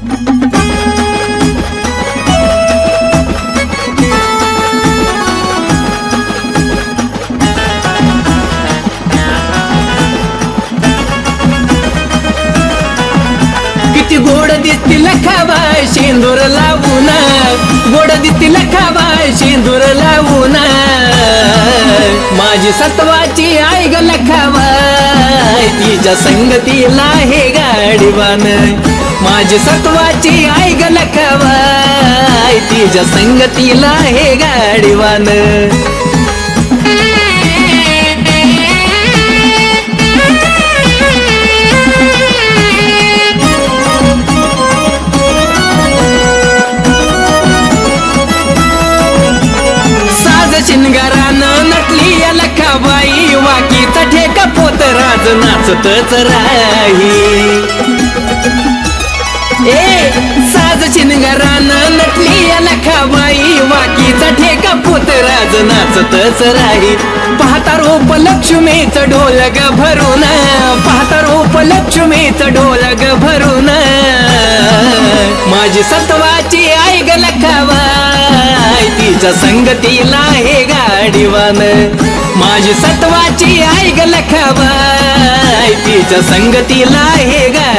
किती गोड दिसतील खावा शेंदूर लावून. गोड दिसतील खावा शेंदूर लावून. माझी सत्वाची आई ग लखावा. तिच्या संगतीला हे गाडीवान माझी सत्वाची आई ग तिच्या संगतीला हे गाडीवान रानं नटली या लखाबाई वाकीचा ठेका पोत राज नाचतच राही. ए साज शिनगारानं नटली या लखाबाई वाकीचा ठेका पोत राज नाचतच राही. पाहता रोप लक्ष्मीच ढोल भरून पाहता रोप लक्ष्मीच ढोलग भरून माझी सत्वाची आई ग लखाबाई तिच्या संगतीला हे गाडीवान. माझी सत्वाची आई ग लखाबाई तिच्या संगतीला हे गा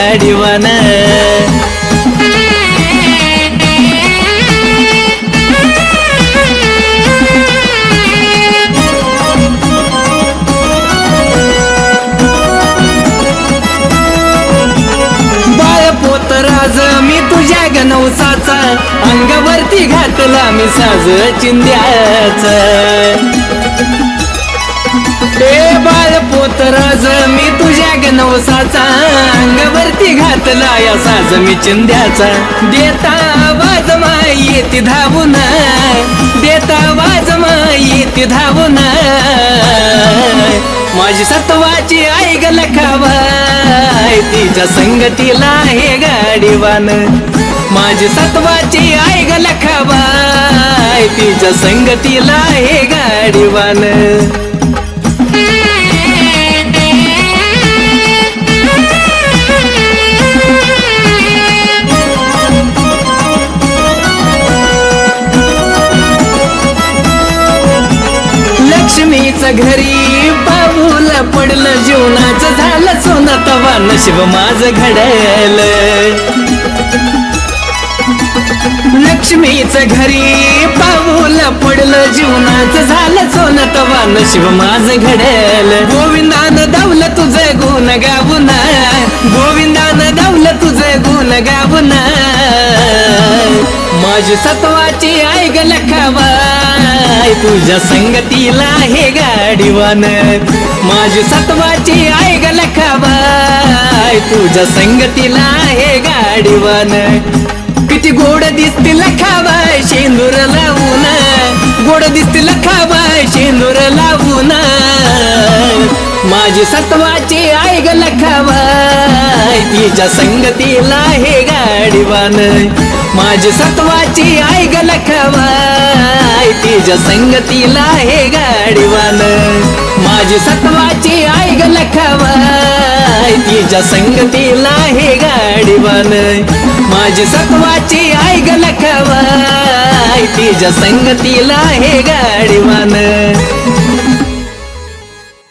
राज मी तुझ्या गणवसाचा अंगावरती घातला मी साज चिंद्याचा ए बाळ पोत राज मी तुझ्या गणवसाचा अंगावरती घातला या साज मी चिंद्याचा देता आवाज माई येते धावून देता आवाज माई येते धावून माझी सत्वाची आई ग तिच्या संगतीला हे गाडीवान. माझी सत्वाची आई ग लखाबाई तिच्या संगतीला हे गाडीवान. लक्ष्मीचं घरी बाबूला पडलं जीवनाचं झालं नशीब माझ घडल. लक्ष्मीचं घरी पाऊल पडलं जीवनाचं झालं सोनं तवा नशीब माझं घडल. गोविंदानं दावलं तुझं गुण गाऊन. गोविंदान दावलं तुझं गुण गाऊन. माझी सत्वाची आई ग लखाबाई तुझ्या संगतीला हे गाडीवान. माझी सत्वाची आई ग तुझ्या संगतीला हे गाडीवान. किती गोड दिसतील खावा शेंदूर लावून. गोड दिसतील खावा शेंदूर लावून. माझी सत्वाची आई ग लखाबाई तिच्या संगतीला हे गाडीवान. माझी सत्वाची आई ग लखाबाई तिच्या संगतीला हे गाडीवान. माझी सत्वाची आई ग लखाबाई तिच्या संगतीला हे गाडीवान माझी सत्वाची आई ग लखाबाई तिच्या संगतीला हे गाडीवान